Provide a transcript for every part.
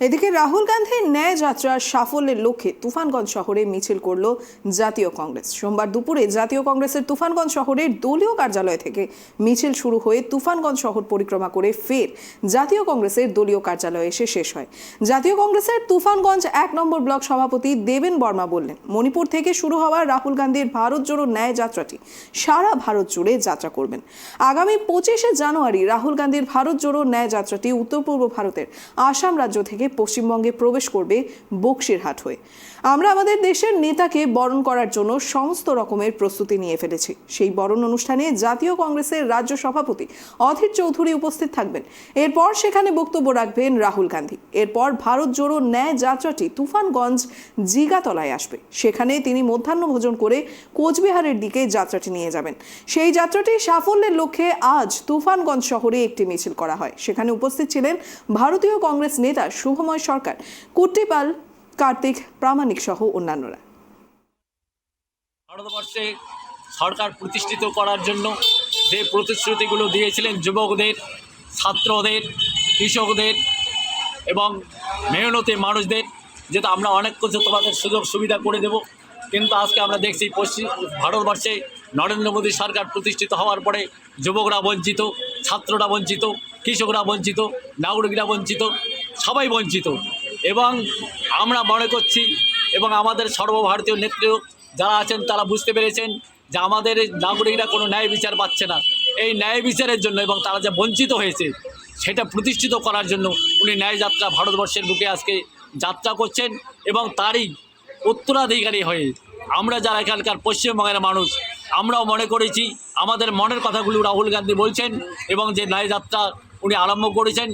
এদিকে রাহুল গান্ধীর ন্যায় যাত্রার সাফল্যের লক্ষ্যে তুফানগঞ্জ শহরে মিছিল করল জাতীয় কংগ্রেস। সোমবার দুপুরে জাতীয় কংগ্রেসের তুফানগঞ্জ শহরের দলীয় কার্যালয় থেকে মিছিল শুরু হয়ে তুফানগঞ্জ শহর পরিক্রমা করে ফের জাতীয় কংগ্রেসের দলীয় কার্যালয়ে এসে শেষ হয়। জাতীয় কংগ্রেসের তুফানগঞ্জ এক নম্বর ব্লক সভাপতি দেবেন বর্মা বললেন, মণিপুর থেকে শুরু হওয়া রাহুল গান্ধীর ভারত জোড়ো ন্যায় যাত্রাটি সারা ভারত জুড়ে যাত্রা করবেন। আগামী পঁচিশে জানুয়ারি রাহুল গান্ধীর ভারত জোড়ো ন্যায় যাত্রাটি উত্তর পূর্ব ভারতের আসাম রাজ্য থেকে পশ্চিমবঙ্গে প্রবেশ করবে বক্সিরহাট হয়ে। আমরা আমাদের দেশের নেতাকে বরণ করার জন্য সমস্ত রকমের প্রস্তুতি নিয়ে ফেলেছি। সেই বরণ অনুষ্ঠানে জাতীয় কংগ্রেসের রাজ্য সভাপতি অধীর চৌধুরী উপস্থিত থাকবেন। এরপর সেখানে বক্তব্য রাখবেন রাহুল গান্ধী। এরপর ভারত জোড়ো ন্যায় যাত্রাটি তুফানগঞ্জ জিগাতলায় আসবে। সেখানে তিনি মধ্যাহ্ন ভোজন করে কোচবিহারের দিকে যাত্রাটি নিয়ে যাবেন। সেই যাত্রাটি সাফল্যের লক্ষ্যে আজ তুফানগঞ্জ শহরে একটি মিছিল করা হয়। সেখানে উপস্থিত ছিলেন ভারতীয় কংগ্রেস নেতা শুভময় সরকার কুট্টিপাল কার্তিক, প্রামাণিক সহ অন্যান্যরা। ভারতবর্ষে সরকার প্রতিষ্ঠিত করার জন্য যে প্রতিশ্রুতিগুলো দিয়েছিলেন যুবকদের, ছাত্রদের, কৃষকদের এবং মেহনতি মানুষদের, যেটা আমরা অনেক কিছু তোমাদের সুযোগ সুবিধা করে দেব। কিন্তু আজকে আমরা দেখছি পশ্চিম ভারতবর্ষে নরেন্দ্র মোদী সরকার প্রতিষ্ঠিত হওয়ার পরে যুবকরা বঞ্চিত। ছাত্ররা বঞ্চিত, কৃষকরা বঞ্চিত, নাগরিকরা বঞ্চিত, সবাই বঞ্চিত। এবং আমরা মনে করছি এবং আমাদের সর্বভারতীয় নেতৃত্ব যারা আছেন তারা বুঝতে পেরেছেন যে আমাদের নাগরিকরা কোনো ন্যায় বিচার পাচ্ছে না। এই ন্যায় বিচারের জন্য এবং তারা যে বঞ্চিত হয়েছে সেটা প্রতিষ্ঠিত করার জন্য উনি ন্যায় যাত্রা ভারতবর্ষের বুকে আজকে যাত্রা করছেন এবং তারই উত্তরাধিকারী হয়ে আমরা যারা এখানকার পশ্চিমবঙ্গের মানুষ আমরাও মনে করেছি, আমাদের মনের কথাগুলি রাহুল গান্ধী বলছেন এবং যে ন্যায় যাত্রা উনি আরম্ভ করেছেন,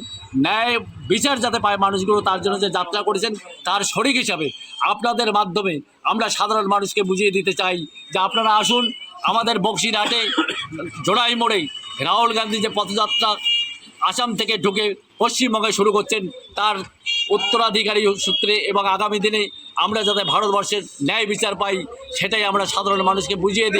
ন্যায় বিচার যাতে পায় মানুষগুলো, তার জন্য যে যাত্রা করেছেন, তার শরিক হিসাবে আপনাদের মাধ্যমে আমরা সাধারণ মানুষকে বুঝিয়ে দিতে চাই যে আপনারা আসুন, আমাদের বক্সিরহাটে, জোড়াই মোড়ে রাহুল গান্ধী যে পথযাত্রা আসাম থেকে ঢুকে পশ্চিমবঙ্গে শুরু করছেন, তার উত্তরাধিকারী সূত্রে এবং আগামী দিনে আমরা যাতে ভারতবর্ষের ন্যায় বিচার পাই, সেটাই আমরা সাধারণ মানুষকে বুঝিয়ে দিই